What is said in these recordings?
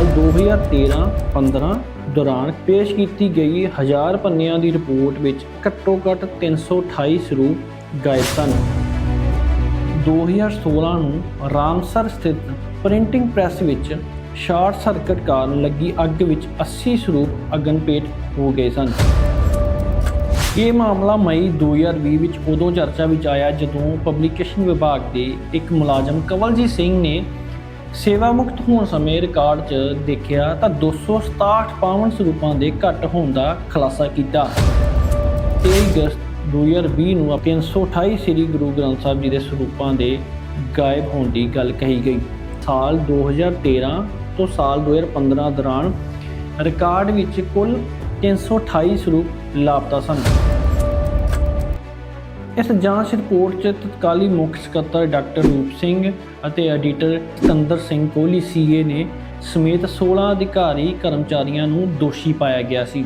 ਸਾਲ 2013-15 ਦੌਰਾਨ ਪੇਸ਼ ਕੀਤੀ ਗਈ ਹਜ਼ਾਰ ਪੰਨਿਆਂ ਦੀ ਰਿਪੋਰਟ ਵਿੱਚ ਘੱਟੋ-ਘੱਟ 328 ਸਰੂਪ ਗਾਇਬ ਸਨ। 2016 ਨੂੰ ਰਾਮਸਰ ਸਥਿਤ ਪ੍ਰਿੰਟਿੰਗ ਪ੍ਰੈਸ ਵਿੱਚ ਸ਼ਾਰਟ ਸਰਕਟ ਕਾਰਨ ਲੱਗੀ ਅੱਗ ਵਿੱਚ 80 ਸਰੂਪ ਅਗਨਪੇਟ ਹੋ ਗਏ ਸਨ। ਇਹ ਮਾਮਲਾ ਮਈ 2020 ਵਿੱਚ ਉਦੋਂ ਚਰਚਾ ਵਿੱਚ ਆਇਆ ਜਦੋਂ ਪਬਲੀਕੇਸ਼ਨ ਵਿਭਾਗ ਦੇ ਇੱਕ ਮੁਲਾਜ਼ਮ ਕਵਲਜੀਤ ਸਿੰਘ ਨੇ ਸੇਵਾ ਮੁਕਤ ਹੋਣ ਸਮੇਂ ਰਿਕਾਰਡ 'ਚ ਦੇਖਿਆ ਤਾਂ 267 ਪਾਵਨ ਸਰੂਪਾਂ ਦੇ ਘੱਟ ਹੋਣ ਦਾ ਖੁਲਾਸਾ ਕੀਤਾ। 23 ਅਗਸਤ 2020 ਨੂੰ 328 ਸ੍ਰੀ ਗੁਰੂ ਗ੍ਰੰਥ ਸਾਹਿਬ ਜੀ ਦੇ ਸਰੂਪਾਂ ਦੇ ਗਾਇਬ ਹੋਣ ਦੀ ਗੱਲ ਕਹੀ ਗਈ। ਸਾਲ 2013 ਤੋਂ ਸਾਲ 2015 ਦੌਰਾਨ ਰਿਕਾਰਡ ਵਿੱਚ ਕੁੱਲ 328 ਸਰੂਪ ਲਾਪਤਾ ਸਨ। ਇਸ ਜਾਂਚ ਰਿਪੋਰਟ 'ਚ ਤਤਕਾਲੀ ਮੁੱਖ ਸਕੱਤਰ ਡਾਕਟਰ ਰੂਪ ਸਿੰਘ ਅਤੇ ਐਡੀਟਰ ਸਤੰਦਰ ਸਿੰਘ ਕੋਹਲੀ, ਸੀਏ ਨੇ ਸਮੇਤ 16 ਅਧਿਕਾਰੀ ਕਰਮਚਾਰੀਆਂ ਨੂੰ ਦੋਸ਼ੀ ਪਾਇਆ ਗਿਆ ਸੀ।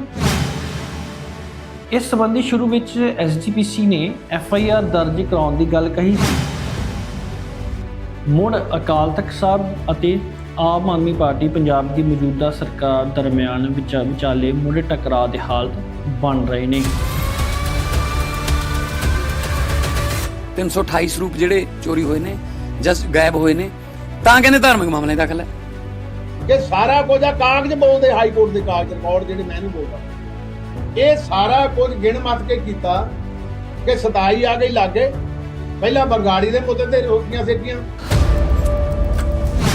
ਇਸ ਸੰਬੰਧੀ ਸ਼ੁਰੂ ਵਿੱਚ ਐਸਜੀਪੀਸੀ ਨੇ ਐਫਆਈਆਰ ਦਰਜ ਕਰਾਉਣ ਦੀ ਗੱਲ ਕਹੀ ਸੀ। ਮੁੜ ਅਕਾਲ ਤਖਤ ਸਾਹਿਬ ਅਤੇ ਆਮ ਆਦਮੀ ਪਾਰਟੀ ਪੰਜਾਬ ਦੀ ਮੌਜੂਦਾ ਸਰਕਾਰ ਦਰਮਿਆਨ ਵਿਚਾ ਵਿਚਾਲੇ ਮੁੜ ਟਕਰਾਅ ਦੇ ਹਾਲਤ ਬਣ ਰਹੇ ਨੇ। 328 ਸਰੂਪ ਜਿਹੜੇ ਚੋਰੀ ਹੋਏ ਨੇ ਜਾਂ ਗਾਇਬ ਹੋਏ ਨੇ ਤਾਂ ਕਹਿੰਦੇ ਧਾਰਮਿਕ ਮਾਮਲੇ ਦਾਖਲ ਹੈ। ਕਿ ਸਾਰਾ ਕੁਝ ਆ ਕਾਗਜ਼ ਬੋਲਦੇ ਹਾਈ ਕੋਰਟ ਦੇ ਕਾਗਜ਼ ਰਿਕਾਰਡ ਜਿਹੜੇ ਮੈਂ ਨਹੀਂ ਬੋਲਦਾ। ਇਹ ਸਾਰਾ ਕੁਝ ਗਿਣ ਮੱਤ ਕੇ ਕੀਤਾ ਕਿ ਸਤਾਈ ਆ ਗਈ ਲਾਗੇ। ਪਹਿਲਾਂ ਬਰਗਾੜੀ ਦੇ ਮੁੱਦੇ ਤੇ ਰੋਕੀਆਂ ਸਿੱਟੀਆਂ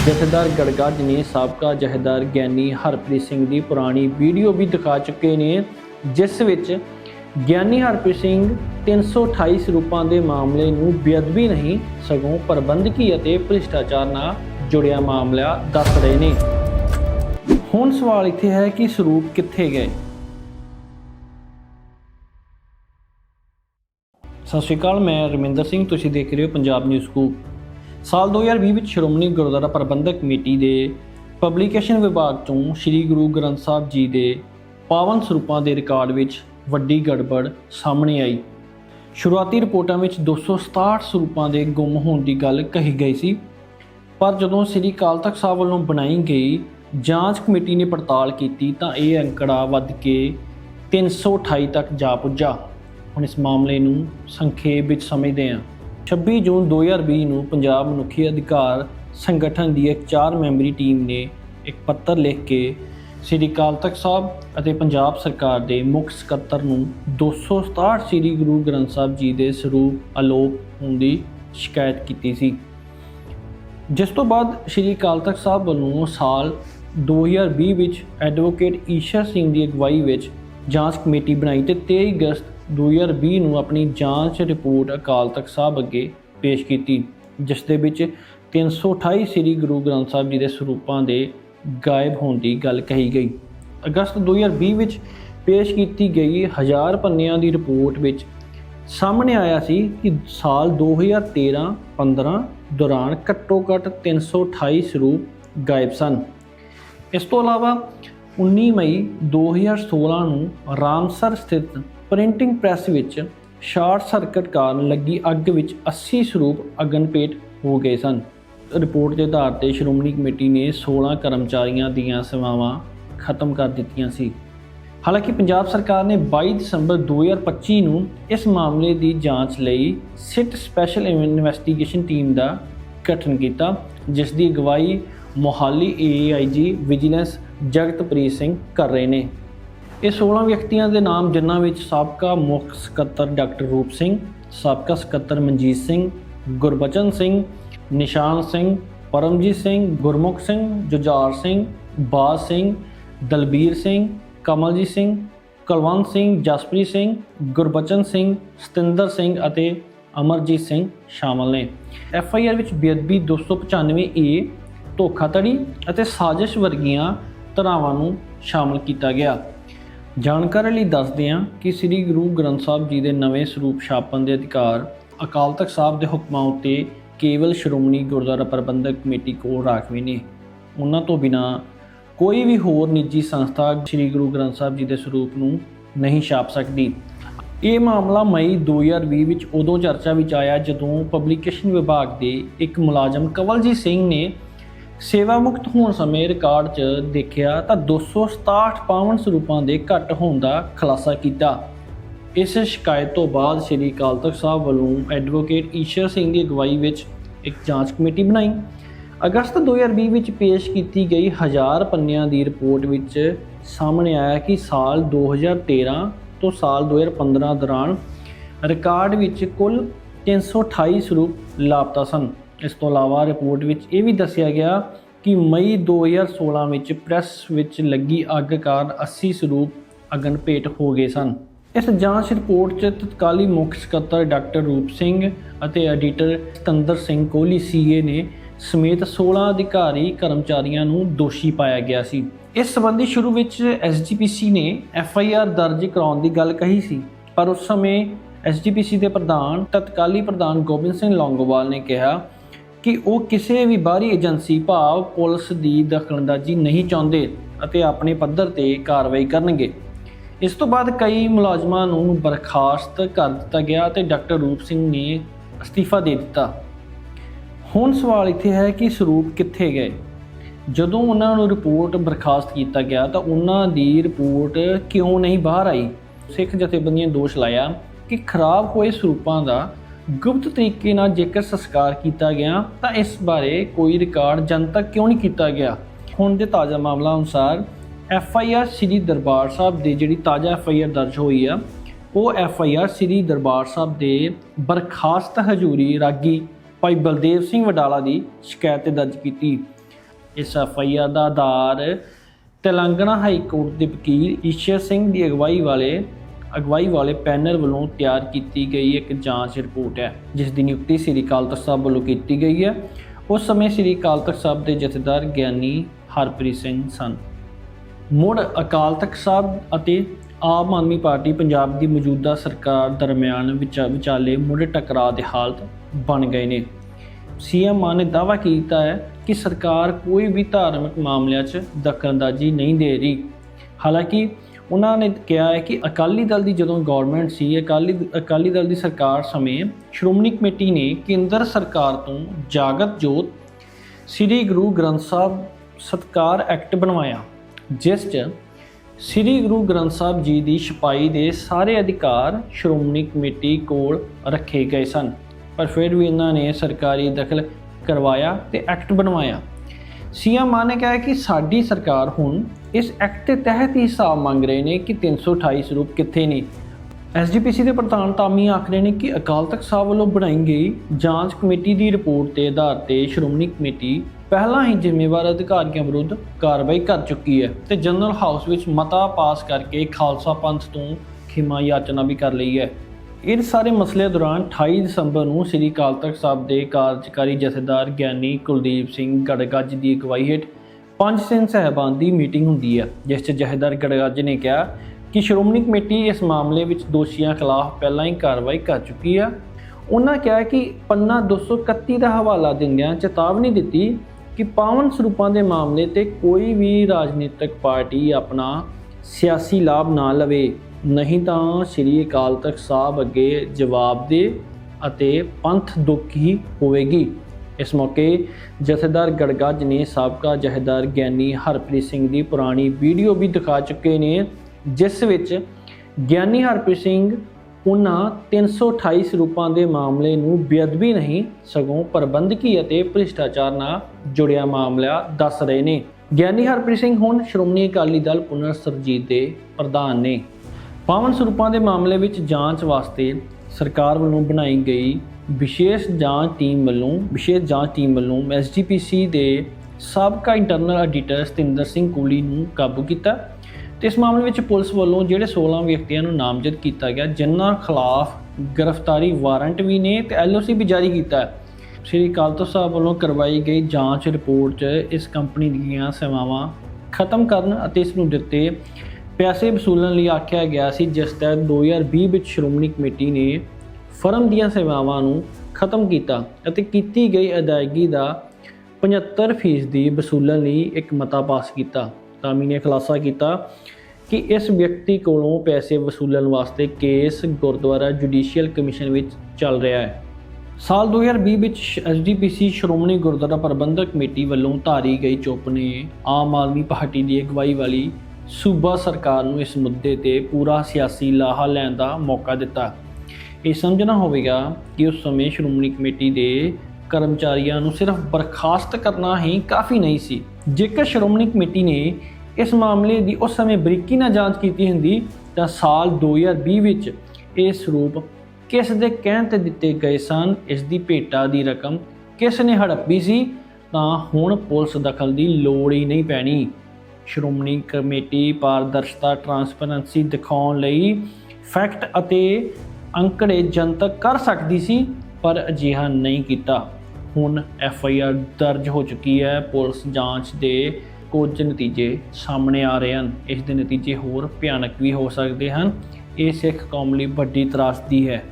ਜਥੇਦਾਰ ਗੜਗੜ ਨੇ ਸਾਬਕਾ ਜਥੇਦਾਰ ਗਿਆਨੀ ਹਰਪ੍ਰੀਤ ਸਿੰਘ ਦੀ ਪੁਰਾਣੀ ਵੀਡੀਓ ਵੀ ਦਿਖਾ ਚੁੱਕੇ ਨੇ ਜਿਸ ਵਿੱਚ ਗਿਆਨੀ ਹਰਪ੍ਰੀਤ ਸਿੰਘ 328 ਸਰੂਪਾਂ ਦੇ ਮਾਮਲੇ ਨੂੰ ਬੇਅਦਬੀ ਨਹੀਂ, ਸਗੋਂ ਪ੍ਰਬੰਧਕੀ ਅਤੇ ਭ੍ਰਿਸ਼ਟਾਚਾਰ ਨਾਲ ਜੁੜਿਆ ਮਾਮਲਾ ਦੱਸ ਰਹੇ ਨੇ। ਹੁਣ ਸਵਾਲ ਇੱਥੇ ਹੈ ਕਿ ਸਰੂਪ ਕਿੱਥੇ ਗਏ? ਸਤਿ ਸ਼੍ਰੀ ਅਕਾਲ, ਮੈਂ ਰਮਿੰਦਰ ਸਿੰਘ, ਤੁਸੀਂ ਦੇਖ ਰਹੇ ਹੋ ਪੰਜਾਬ ਨਿਊਜ਼ ਸਕੂਪ ਸਾਲ 2020 ਵਿੱਚ ਸ਼੍ਰੋਮਣੀ ਗੁਰਦੁਆਰਾ ਪ੍ਰਬੰਧਕ ਕਮੇਟੀ ਦੇ ਪਬਲੀਕੇਸ਼ਨ ਵਿਭਾਗ ਤੋਂ ਸ੍ਰੀ ਗੁਰੂ ਗ੍ਰੰਥ ਸਾਹਿਬ ਜੀ ਦੇ ਪਾਵਨ ਸਰੂਪਾਂ ਦੇ ਰਿਕਾਰਡ ਵਿੱਚ ਵੱਡੀ ਗੜਬੜ ਸਾਹਮਣੇ ਆਈ। ਸ਼ੁਰੂਆਤੀ ਰਿਪੋਰਟਾਂ ਵਿੱਚ 267 ਸਰੂਪਾਂ ਦੇ ਗੁੰਮ ਹੋਣ ਦੀ ਗੱਲ ਕਹੀ ਗਈ ਸੀ। ਪਰ ਜਦੋਂ ਸ੍ਰੀ ਅਕਾਲ ਤਖਤ ਸਾਹਿਬ ਵੱਲੋਂ ਬਣਾਈ ਗਈ ਜਾਂਚ ਕਮੇਟੀ ਨੇ ਪੜਤਾਲ ਕੀਤੀ ਤਾਂ ਇਹ ਅੰਕੜਾ ਵੱਧ ਕੇ 328 ਤੱਕ ਜਾ ਪੁੱਜਾ। ਹੁਣ ਇਸ ਮਾਮਲੇ ਨੂੰ ਸੰਖੇਪ ਵਿੱਚ ਸਮਝਦੇ ਹਾਂ। 26 ਜੂਨ 2020 ਨੂੰ ਪੰਜਾਬ ਮਨੁੱਖੀ ਅਧਿਕਾਰ ਸੰਗਠਨ ਦੀ ਇੱਕ ਚਾਰ ਮੈਂਬਰੀ ਟੀਮ ਨੇ ਇੱਕ ਪੱਤਰ ਲਿਖ ਕੇ ਸ੍ਰੀ ਅਕਾਲ ਤਖਤ ਸਾਹਿਬ ਅਤੇ ਪੰਜਾਬ ਸਰਕਾਰ ਦੇ ਮੁੱਖ ਸਕੱਤਰ ਨੂੰ 267 ਸ੍ਰੀ ਗੁਰੂ ਗ੍ਰੰਥ ਸਾਹਿਬ ਜੀ ਦੇ ਸਰੂਪ ਅਲੋਪ ਹੋਣ ਦੀ ਸ਼ਿਕਾਇਤ ਕੀਤੀ ਸੀ। ਜਿਸ ਤੋਂ ਬਾਅਦ ਸ਼੍ਰੀ ਅਕਾਲ ਤਖਤ ਸਾਹਿਬ ਵੱਲੋਂ ਸਾਲ 2020 ਵਿੱਚ ਐਡਵੋਕੇਟ ਈਸ਼ਰ ਸਿੰਘ ਦੀ ਅਗਵਾਈ ਵਿੱਚ ਜਾਂਚ ਕਮੇਟੀ ਬਣਾਈ ਤੇ 23 ਅਗਸਤ 2020 ਨੂੰ ਆਪਣੀ ਜਾਂਚ ਰਿਪੋਰਟ ਅਕਾਲ ਤਖਤ ਸਾਹਿਬ ਅੱਗੇ ਪੇਸ਼ ਕੀਤੀ, ਜਿਸ ਦੇ ਵਿੱਚ 328 ਸ੍ਰੀ ਗੁਰੂ ਗ੍ਰੰਥ ਸਾਹਿਬ ਜੀ ਦੇ ਸਰੂਪਾਂ ਦੇ ਗਾਇਬ ਹੋਣ ਦੀ ਗੱਲ ਕਹੀ ਗਈ। ਅਗਸਤ 2020 ਵਿੱਚ ਪੇਸ਼ ਕੀਤੀ ਗਈ ਹਜ਼ਾਰ ਪੰਨਿਆਂ ਦੀ ਰਿਪੋਰਟ ਵਿੱਚ ਸਾਹਮਣੇ ਆਇਆ ਸੀ ਕਿ ਸਾਲ 2013-15 ਦੌਰਾਨ ਘੱਟੋ-ਘੱਟ 328 ਸਰੂਪ ਗਾਇਬ ਸਨ। ਇਸ ਤੋਂ ਇਲਾਵਾ 19 ਮਈ 2016 ਨੂੰ ਰਾਮਸਰ ਸਥਿਤ ਪ੍ਰਿੰਟਿੰਗ ਪ੍ਰੈਸ ਵਿੱਚ ਸ਼ਾਰਟ ਸਰਕਟ ਕਾਰਨ ਲੱਗੀ ਅੱਗ ਵਿੱਚ 80 ਸਰੂਪ ਅਗਨਪੇਟ ਹੋ ਗਏ ਸਨ। ਰਿਪੋਰਟ ਦੇ ਆਧਾਰ ਤੇ ਸ਼੍ਰੋਮਣੀ ਕਮੇਟੀ ਨੇ 16 ਕਰਮਚਾਰੀਆਂ ਦੀਆਂ ਸੇਵਾਵਾਂ ਖਤਮ ਕਰ ਦਿੱਤੀਆਂ ਸੀ। ਹਾਲਾਂਕਿ ਪੰਜਾਬ ਸਰਕਾਰ ਨੇ 22 ਦਸੰਬਰ 2025 ਨੂੰ ਇਸ ਮਾਮਲੇ ਦੀ ਜਾਂਚ ਲਈ ਸਿਟ ਸਪੈਸ਼ਲ ਇਨਵੈਸਟੀਗੇਸ਼ਨ ਟੀਮ ਦਾ ਗਠਨ ਕੀਤਾ, ਜਿਸ ਦੀ ਅਗਵਾਈ ਮੋਹਾਲੀ ਏਆਈਜੀ ਵਿਜੀਲੈਂਸ ਜਗਤਪ੍ਰੀਤ ਸਿੰਘ ਕਰ ਰਹੇ ਨੇ। ਇਹ 16 ਵਿਅਕਤੀਆਂ ਦੇ ਨਾਮ, ਜਿਨ੍ਹਾਂ ਵਿੱਚ ਸਾਬਕਾ ਮੁੱਖ ਸਕੱਤਰ ਡਾਕਟਰ ਰੂਪ ਸਿੰਘ, ਸਾਬਕਾ ਸਕੱਤਰ ਮਨਜੀਤ ਸਿੰਘ, ਗੁਰਬਚਨ ਸਿੰਘ ਨਿਸ਼ਾਨ ਸਿੰਘ, ਪਰਮਜੀਤ ਸਿੰਘ, ਗੁਰਮੁਖ ਸਿੰਘ, ਜੁਝਾਰ ਸਿੰਘ, ਬਾਜ ਸਿੰਘ, ਦਲਬੀਰ ਸਿੰਘ, ਕਮਲਜੀਤ ਸਿੰਘ, ਕੁਲਵੰਤ ਸਿੰਘ, ਜਸਪ੍ਰੀਤ ਸਿੰਘ, ਗੁਰਬਚਨ ਸਿੰਘ, ਸਤਿੰਦਰ ਸਿੰਘ ਅਤੇ ਅਮਰਜੀਤ ਸਿੰਘ ਸ਼ਾਮਲ ਨੇ। ਐਫ ਆਈ ਆਰ ਵਿੱਚ ਬੇਅਦਬੀ 295 ਏ, ਧੋਖਾਧੜੀ ਅਤੇ ਸਾਜ਼ਿਸ਼ ਵਰਗੀਆਂ ਧਾਰਾਵਾਂ ਨੂੰ ਸ਼ਾਮਲ ਕੀਤਾ ਗਿਆ। ਜਾਣਕਾਰੀ ਲਈ ਦੱਸਦੇ ਹਾਂ ਕਿ ਸ੍ਰੀ ਗੁਰੂ ਗ੍ਰੰਥ ਸਾਹਿਬ ਜੀ ਦੇ ਨਵੇਂ ਸਰੂਪ ਛਾਪਣ ਦੇ ਅਧਿਕਾਰ ਅਕਾਲ ਤਖਤ ਸਾਹਿਬ ਦੇ ਹੁਕਮਾਂ ਉੱਤੇ ਕੇਵਲ ਸ਼੍ਰੋਮਣੀ ਗੁਰਦੁਆਰਾ ਪ੍ਰਬੰਧਕ ਕਮੇਟੀ ਕੋਲ ਰਾਖਵੇਂ ਨੇ। ਉਹਨਾਂ ਤੋਂ ਬਿਨਾ ਕੋਈ ਵੀ ਹੋਰ ਨਿੱਜੀ ਸੰਸਥਾ ਸ੍ਰੀ ਗੁਰੂ ਗ੍ਰੰਥ ਸਾਹਿਬ ਜੀ ਦੇ ਸਰੂਪ ਨੂੰ ਨਹੀਂ ਛਾਪ ਸਕਦੀ। ਇਹ ਮਾਮਲਾ ਮਈ 2020 ਵਿੱਚ ਉਦੋਂ ਚਰਚਾ ਵਿੱਚ ਆਇਆ ਜਦੋਂ ਪਬਲੀਕੇਸ਼ਨ ਵਿਭਾਗ ਦੇ ਇੱਕ ਮੁਲਾਜ਼ਮ ਕਵਲਜੀਤ ਸਿੰਘ ਨੇ ਸੇਵਾ ਮੁਕਤ ਹੋਣ ਸਮੇਂ ਰਿਕਾਰਡ 'ਚ ਦੇਖਿਆ ਤਾਂ 267 ਪਾਵਨ ਸਰੂਪਾਂ ਦੇ ਘੱਟ ਹੋਣ ਦਾ ਖੁਲਾਸਾ ਕੀਤਾ। ਇਸ ਸ਼ਿਕਾਇਤ ਤੋਂ ਬਾਅਦ ਸ੍ਰੀ ਅਕਾਲ ਤਖਤ ਸਾਹਿਬ ਵੱਲੋਂ ਐਡਵੋਕੇਟ ਈਸ਼ਰ ਸਿੰਘ ਦੀ ਅਗਵਾਈ ਵਿੱਚ ਇੱਕ ਜਾਂਚ ਕਮੇਟੀ ਬਣਾਈ। ਅਗਸਤ 2020 ਵਿੱਚ ਪੇਸ਼ ਕੀਤੀ ਗਈ ਹਜ਼ਾਰ ਪੰਨਿਆਂ ਦੀ ਰਿਪੋਰਟ ਵਿੱਚ ਸਾਹਮਣੇ ਆਇਆ ਕਿ ਸਾਲ 2013 ਤੋਂ ਸਾਲ 2015 ਦੌਰਾਨ ਰਿਕਾਰਡ ਵਿੱਚ ਕੁੱਲ 328 ਸਰੂਪ ਲਾਪਤਾ ਸਨ। ਇਸ ਤੋਂ ਇਲਾਵਾ ਰਿਪੋਰਟ ਵਿੱਚ ਇਹ ਵੀ ਦੱਸਿਆ ਗਿਆ ਕਿ ਮਈ 2016 ਵਿੱਚ ਪ੍ਰੈਸ ਵਿੱਚ ਲੱਗੀ ਅੱਗ ਕਾਰਨ 80 ਸਰੂਪ ਅਗਨ ਭੇਟ ਹੋ ਗਏ ਸਨ। ਇਸ ਜਾਂਚ ਰਿਪੋਰਟ 'ਚ ਤਤਕਾਲੀ ਮੁੱਖ ਸਕੱਤਰ ਡਾਕਟਰ ਰੂਪ ਸਿੰਘ ਅਤੇ ਐਡੀਟਰ ਸਤੰਦਰ ਸਿੰਘ ਕੋਹਲੀ, ਸੀਏ ਨੇ ਸਮੇਤ 16 ਅਧਿਕਾਰੀ ਕਰਮਚਾਰੀਆਂ ਨੂੰ ਦੋਸ਼ੀ ਪਾਇਆ ਗਿਆ ਸੀ। ਇਸ ਸੰਬੰਧੀ ਸ਼ੁਰੂ ਵਿੱਚ ਐਸਜੀਪੀਸੀ ਨੇ ਐਫਆਈਆਰ ਦਰਜ ਕਰਾਉਣ ਦੀ ਗੱਲ ਕਹੀ ਸੀ, ਪਰ ਉਸ ਸਮੇਂ ਐਸਜੀਪੀਸੀ ਦੇ ਪ੍ਰਧਾਨ, ਤਤਕਾਲੀ ਪ੍ਰਧਾਨ ਗੋਬਿੰਦ ਸਿੰਘ ਲੌਂਗੋਵਾਲ ਨੇ ਕਿਹਾ ਕਿ ਉਹ ਕਿਸੇ ਵੀ ਬਾਹਰੀ ਏਜੰਸੀ ਭਾਵ ਪੁਲਿਸ ਦੀ ਦਖਲਅੰਦਾਜ਼ੀ ਨਹੀਂ ਚਾਹੁੰਦੇ ਅਤੇ ਆਪਣੇ ਪੱਧਰ ਤੇ ਕਾਰਵਾਈ ਕਰਨਗੇ। ਇਸ ਤੋਂ ਬਾਅਦ ਕਈ ਮੁਲਾਜ਼ਮਾਂ ਨੂੰ ਬਰਖਾਸਤ ਕਰ ਦਿੱਤਾ ਗਿਆ ਤੇ ਡਾਕਟਰ ਰੂਪ ਸਿੰਘ ਨੇ ਅਸਤੀਫਾ ਦੇ ਦਿੱਤਾ। ਹੁਣ ਸਵਾਲ ਇੱਥੇ ਹੈ ਕਿ ਸਰੂਪ ਕਿੱਥੇ ਗਏ? ਜਦੋਂ ਉਹਨਾਂ ਨੂੰ ਰਿਪੋਰਟ ਬਰਖਾਸਤ ਕੀਤਾ ਗਿਆ ਤਾਂ ਉਹਨਾਂ ਦੀ ਰਿਪੋਰਟ ਕਿਉਂ ਨਹੀਂ ਬਾਹਰ ਆਈ? ਸਿੱਖ ਜਥੇਬੰਦੀਆਂ ਨੇ ਦੋਸ਼ ਲਾਇਆ ਕਿ ਖਰਾਬ ਹੋਏ ਸਰੂਪਾਂ ਦਾ ਗੁਪਤ ਤਰੀਕੇ ਨਾਲ ਜੇਕਰ ਸੰਸਕਾਰ ਕੀਤਾ ਗਿਆ ਤਾਂ ਇਸ ਬਾਰੇ ਕੋਈ ਰਿਕਾਰਡ ਜਨਤਕ ਕਿਉਂ ਨਹੀਂ ਕੀਤਾ ਗਿਆ? ਹੁਣ ਦੇ ਤਾਜ਼ਾ ਮਾਮਲਾ ਅਨੁਸਾਰ ਐਫ ਆਈ ਆਰ ਸ੍ਰੀ ਦਰਬਾਰ ਸਾਹਿਬ ਦੇ ਜਿਹੜੀ ਤਾਜ਼ਾ ਐਫ ਆਈ ਆਰ ਦਰਜ ਹੋਈ ਆ, ਉਹ ਐਫ ਆਈ ਆਰ ਸ੍ਰੀ ਦਰਬਾਰ ਸਾਹਿਬ ਦੇ ਬਰਖਾਸਤ ਹਜੂਰੀ ਰਾਗੀ ਭਾਈ ਬਲਦੇਵ ਸਿੰਘ ਵਡਾਲਾ ਦੀ ਸ਼ਿਕਾਇਤ ਦਰਜ ਕੀਤੀ। ਇਸ ਐਫ ਆਈ ਆਰ ਦਾ ਆਧਾਰ ਤੇਲੰਗਾਨਾ ਹਾਈ ਕੋਰਟ ਦੇ ਵਕੀਲ ਈਸ਼ਰ ਸਿੰਘ ਦੀ ਅਗਵਾਈ ਵਾਲੇ ਅਗਵਾਈ ਵਾਲੇ ਪੈਨਲ ਵੱਲੋਂ ਤਿਆਰ ਕੀਤੀ ਗਈ ਇੱਕ ਜਾਂਚ ਰਿਪੋਰਟ ਹੈ, ਜਿਸ ਦੀ ਨਿਯੁਕਤੀ ਸ੍ਰੀ ਅਕਾਲ ਤਖਤ ਸਾਹਿਬ ਵੱਲੋਂ ਕੀਤੀ ਗਈ ਹੈ। ਉਸ ਸਮੇਂ ਸ੍ਰੀ ਅਕਾਲ ਤਖਤ ਸਾਹਿਬ ਦੇ ਜਥੇਦਾਰ ਗਿਆਨੀ ਹਰਪ੍ਰੀਤ ਸਿੰਘ ਸਨ। ਮੁੜ ਅਕਾਲ ਤਖਤ ਸਾਹਿਬ ਅਤੇ ਆਮ ਆਦਮੀ ਪਾਰਟੀ ਪੰਜਾਬ ਦੀ ਮੌਜੂਦਾ ਸਰਕਾਰ ਦਰਮਿਆਨ ਵਿਚਾ- ਵਿਚਾਲੇ ਮੁੜ ਟਕਰਾਅ ਦੇ ਹਾਲਤ ਬਣ ਗਏ ਨੇ। ਸੀਐਮ ਮਾਨ ਨੇ ਦਾਅਵਾ ਕੀਤਾ ਹੈ ਕਿ ਸਰਕਾਰ ਕੋਈ ਵੀ ਧਾਰਮਿਕ ਮਾਮਲਿਆਂ 'ਚ ਦਖਲਅੰਦਾਜ਼ੀ ਨਹੀਂ ਦੇ ਰਹੀ। ਹਾਲਾਂਕਿ ਉਹਨਾਂ ਨੇ ਕਿਹਾ ਹੈ ਕਿ ਅਕਾਲੀ ਦਲ ਦੀ ਜਦੋਂ ਗਵਰਨਮੈਂਟ ਸੀ, ਅਕਾਲੀ ਅਕਾਲੀ ਦਲ ਦੀ ਸਰਕਾਰ ਸਮੇਂ ਸ਼੍ਰੋਮਣੀ ਕਮੇਟੀ ਨੇ ਕੇਂਦਰ ਸਰਕਾਰ ਤੋਂ ਜਾਗਤ ਜੋਤ ਸ੍ਰੀ ਗੁਰੂ ਗ੍ਰੰਥ ਸਾਹਿਬ ਸਤਕਾਰ ਐਕਟ ਬਣਵਾਇਆ। ਜਿਸ 'ਚ ਸ੍ਰੀ ਗੁਰੂ ਗ੍ਰੰਥ ਸਾਹਿਬ ਜੀ ਦੀ ਛਪਾਈ ਦੇ ਸਾਰੇ ਅਧਿਕਾਰ ਸ਼੍ਰੋਮਣੀ ਕਮੇਟੀ ਕੋਲ ਰੱਖੇ ਗਏ ਸਨ। ਪਰ ਫਿਰ ਵੀ ਇਹਨਾਂ ਨੇ ਸਰਕਾਰੀ ਦਖਲ ਕਰਵਾਇਆ ਤੇ ਐਕਟ ਬਣਵਾਇਆ। ਸੀਐਮ ਮਾਨ ਨੇ ਕਿਹਾ ਕਿ ਸਾਡੀ ਸਰਕਾਰ ਹੁਣ ਇਸ ਐਕਟ ਦੇ ਤਹਿਤ ਹੀ ਹਿਸਾਬ ਮੰਗ ਰਹੇ ਨੇ ਕਿ 328 ਸਰੂਪ ਕਿੱਥੇ ਨੇ। ਐਸਜੀਪੀਸੀ ਦੇ ਪ੍ਰਧਾਨ ਤਾਮੀ ਆਖ ਰਹੇ ਨੇ ਕਿ ਅਕਾਲ ਤਖਤ ਸਾਹਿਬ ਵੱਲੋਂ ਬਣਾਈ ਗਈ ਜਾਂਚ ਕਮੇਟੀ ਦੀ ਰਿਪੋਰਟ ਦੇ ਆਧਾਰ ਤੇ ਸ਼੍ਰੋਮਣੀ ਕਮੇਟੀ ਪਹਿਲਾਂ ਹੀ ਜ਼ਿੰਮੇਵਾਰ ਅਧਿਕਾਰੀਆਂ ਵਿਰੁੱਧ ਕਾਰਵਾਈ ਕਰ ਚੁੱਕੀ ਹੈ ਤੇ ਜਨਰਲ ਹਾਊਸ ਵਿੱਚ ਮਤਾ ਪਾਸ ਕਰਕੇ ਖਾਲਸਾ ਪੰਥ ਤੋਂ ਖਿਮਾ ਯਾਚਨਾ ਵੀ ਕਰ ਲਈ ਹੈ। ਇਹ ਸਾਰੇ ਮਸਲੇ ਦੌਰਾਨ 28 ਦਸੰਬਰ ਨੂੰ ਸ੍ਰੀ ਅਕਾਲ ਤਖਤ ਸਾਹਿਬ ਦੇ ਕਾਰਜਕਾਰੀ ਜਥੇਦਾਰ ਗਿਆਨੀ ਕੁਲਦੀਪ ਸਿੰਘ ਗੜਗੱਜ ਦੀ ਅਗਵਾਈ ਹੇਠ ਪੰਜ ਸਿੰਘ ਸਹਿਬਾਨ ਦੀ ਮੀਟਿੰਗ ਹੁੰਦੀ ਹੈ, ਜਿਸ 'ਚ ਜਥੇਦਾਰ ਗੜਗੱਜ ਨੇ ਕਿਹਾ ਕਿ ਸ਼੍ਰੋਮਣੀ ਕਮੇਟੀ ਇਸ ਮਾਮਲੇ ਵਿੱਚ ਦੋਸ਼ੀਆਂ ਖਿਲਾਫ ਪਹਿਲਾਂ ਹੀ ਕਾਰਵਾਈ ਕਰ ਚੁੱਕੀ ਹੈ। ਉਹਨਾਂ ਕਿਹਾ ਕਿ ਪੰਨਾ 231 ਦਾ ਹਵਾਲਾ ਦਿੰਦਿਆਂ ਚੇਤਾਵਨੀ ਦਿੱਤੀ ਕਿ ਪਾਵਨ ਸਰੂਪਾਂ ਦੇ ਮਾਮਲੇ ਤੇ ਕੋਈ ਵੀ ਰਾਜਨੀਤਿਕ ਪਾਰਟੀ ਆਪਣਾ ਸਿਆਸੀ ਲਾਭ ਨਾ ਲਵੇ, ਨਹੀਂ ਤਾਂ ਸ੍ਰੀ ਅਕਾਲ ਤਖਤ ਸਾਹਿਬ ਅੱਗੇ ਜਵਾਬ ਦੇ ਅਤੇ ਪੰਥ ਦੁੱਖ ਹੀ ਹੋਵੇਗੀ। ਇਸ ਮੌਕੇ ਜਥੇਦਾਰ ਗੜਗੱਜ ਨੇ ਸਾਬਕਾ ਜਥੇਦਾਰ ਗਿਆਨੀ ਹਰਪ੍ਰੀਤ ਸਿੰਘ ਦੀ ਪੁਰਾਣੀ ਵੀਡੀਓ ਵੀ ਦਿਖਾ ਚੁੱਕੇ ਨੇ, ਜਿਸ ਵਿੱਚ ਗਿਆਨੀ ਹਰਪ੍ਰੀਤ ਸਿੰਘ ਉਹਨਾਂ 328 ਸਰੂਪਾਂ ਦੇ ਮਾਮਲੇ ਨੂੰ ਬੇਅਦਬੀ ਨਹੀਂ, ਸਗੋਂ ਪ੍ਰਬੰਧਕੀ ਅਤੇ ਭ੍ਰਿਸ਼ਟਾਚਾਰ ਨਾਲ ਜੁੜਿਆ ਮਾਮਲਾ ਦੱਸ ਰਹੇ ਨੇ। ਗਿਆਨੀ ਹਰਪ੍ਰੀਤ ਸਿੰਘ ਹੁਣ ਸ਼੍ਰੋਮਣੀ ਅਕਾਲੀ ਦਲ ਪੁਨਰ ਸਰਜੀਤ ਦੇ ਪ੍ਰਧਾਨ ਨੇ। ਪਾਵਨ ਸਰੂਪਾਂ ਦੇ ਮਾਮਲੇ ਵਿੱਚ ਜਾਂਚ ਵਾਸਤੇ ਸਰਕਾਰ ਵੱਲੋਂ ਬਣਾਈ ਗਈ ਵਿਸ਼ੇਸ਼ ਜਾਂਚ ਟੀਮ ਵੱਲੋਂ, ਵਿਸ਼ੇਸ਼ ਜਾਂਚ ਟੀਮ ਵੱਲੋਂ ਐਸਜੀਪੀਸੀ ਦੇ ਸਾਬਕਾ ਇੰਟਰਨਲ ਐਡੀਟਰ ਸਤਿੰਦਰ ਸਿੰਘ ਕੋਲੀ ਨੂੰ ਕਾਬੂ ਕੀਤਾ। ਤੇ ਇਸ ਮਾਮਲੇ ਵਿੱਚ ਪੁਲਿਸ ਵੱਲੋਂ ਜਿਹੜੇ 16 ਵਿਅਕਤੀਆਂ ਨੂੰ ਨਾਮਜ਼ਦ ਕੀਤਾ ਗਿਆ, ਜਿਨ੍ਹਾਂ ਖਿਲਾਫ ਗ੍ਰਿਫਤਾਰੀ ਵਾਰੰਟ ਵੀ ਨੇ ਤੇ ਐਲਓਸੀ ਵੀ ਜਾਰੀ ਕੀਤਾ ਹੈ। ਸ਼੍ਰੀ ਅਕਾਲ ਸਾਹਿਬ ਵੱਲੋਂ ਕਰਵਾਈ ਗਈ ਜਾਂਚ ਰਿਪੋਰਟ 'ਚ ਇਸ ਕੰਪਨੀ ਦੀਆਂ ਸੇਵਾਵਾਂ ਖਤਮ ਕਰਨ ਅਤੇ ਇਸ ਨੂੰ ਦਿੱਤੇ ਪੈਸੇ ਵਸੂਲਣ ਲਈ ਆਖਿਆ ਗਿਆ ਸੀ, ਜਿਸ ਤਹਿਤ 2020 ਵਿੱਚ ਸ਼੍ਰੋਮਣੀ ਕਮੇਟੀ ਨੇ ਫਰਮ ਦੀਆਂ ਸੇਵਾਵਾਂ ਨੂੰ ਖਤਮ ਕੀਤਾ ਅਤੇ ਕੀਤੀ ਗਈ ਅਦਾਇਗੀ ਦਾ 75% ਦੀ ਵਸੂਲਣ ਲਈ ਇੱਕ ਮਤਾ ਪਾਸ ਕੀਤਾ। ਤਾਮੀ ਨੇ ਖੁਲਾਸਾ ਕੀਤਾ ਕਿ ਇਸ ਵਿਅਕਤੀ ਕੋਲੋਂ ਪੈਸੇ ਵਸੂਲਣ ਵਾਸਤੇ ਕੇਸ ਗੁਰਦੁਆਰਾ ਜੁਡੀਸ਼ੀਅਲ ਕਮਿਸ਼ਨ ਵਿੱਚ ਚੱਲ ਰਿਹਾ ਹੈ। ਸਾਲ 2020 ਵਿੱਚ ਐਸਜੀਪੀਸੀ ਸ਼੍ਰੋਮਣੀ ਗੁਰਦੁਆਰਾ ਪ੍ਰਬੰਧਕ ਕਮੇਟੀ ਵੱਲੋਂ ਧਾਰੀ ਗਈ ਚੁੱਪ ਨੇ ਆਮ ਆਦਮੀ ਪਾਰਟੀ ਦੀ ਅਗਵਾਈ ਵਾਲੀ ਸੂਬਾ ਸਰਕਾਰ ਨੂੰ ਇਸ ਮੁੱਦੇ ਤੇ ਪੂਰਾ ਸਿਆਸੀ ਲਾਹਾ ਲੈਣ ਦਾ ਮੌਕਾ ਦਿੱਤਾ। ਇਹ ਸਮਝਣਾ ਹੋਵੇਗਾ ਕਿ ਉਸ ਸਮੇਂ ਸ਼੍ਰੋਮਣੀ ਕਮੇਟੀ ਦੇ ਕਰਮਚਾਰੀਆਂ ਨੂੰ ਸਿਰਫ ਬਰਖਾਸਤ ਕਰਨਾ ਹੀ ਕਾਫੀ ਨਹੀਂ ਸੀ। ਜੇਕਰ ਸ਼੍ਰੋਮਣੀ ਕਮੇਟੀ ਨੇ ਇਸ ਮਾਮਲੇ ਦੀ ਉਸ ਸਮੇਂ ਬਰੀਕੀ ਨਾਲ ਜਾਂਚ ਕੀਤੀ ਹੁੰਦੀ, ਤਾਂ ਸਾਲ 2020 ਵਿੱਚ ਇਹ ਸਰੂਪ ਕਿਸ ਦੇ ਕਹਿਣ ਤੇ ਦਿੱਤੇ ਗਏ ਸਨ, ਇਸ ਦੀ ਭੇਟਾ ਦੀ ਰਕਮ ਕਿਸ ਨੇ ਹੜੱਪੀ ਸੀ, ਤਾਂ ਹੁਣ ਪੁਲਿਸ ਦਖਲ ਦੀ ਲੋੜ ਹੀ ਨਹੀਂ ਪੈਣੀ। ਸ਼੍ਰੋਮਣੀ ਕਮੇਟੀ ਪਾਰਦਰਸ਼ਤਾ, ਟਰਾਂਸਪੇਰੈਂਸੀ ਦਿਖਾਉਣ ਲਈ ਫੈਕਟ ਅਤੇ ਅੰਕੜੇ ਜਨਤਕ ਕਰ ਸਕਦੀ ਸੀ, ਪਰ ਅਜਿਹਾ ਨਹੀਂ ਕੀਤਾ। ਹੁਣ ਐਫ ਆਈ ਆਰ ਦਰਜ ਹੋ ਚੁੱਕੀ ਹੈ। ਪੁਲਿਸ ਜਾਂਚ ਦੇ ਕੁਝ ਨਤੀਜੇ ਸਾਹਮਣੇ ਆ ਰਹੇ ਹਨ। ਇਸ ਦੇ ਨਤੀਜੇ ਹੋਰ ਭਿਆਨਕ ਵੀ ਹੋ ਸਕਦੇ ਹਨ। ਇਹ ਸਿੱਖ ਕੌਮ ਲਈ ਵੱਡੀ ਤਰਾਸਦੀ ਹੈ।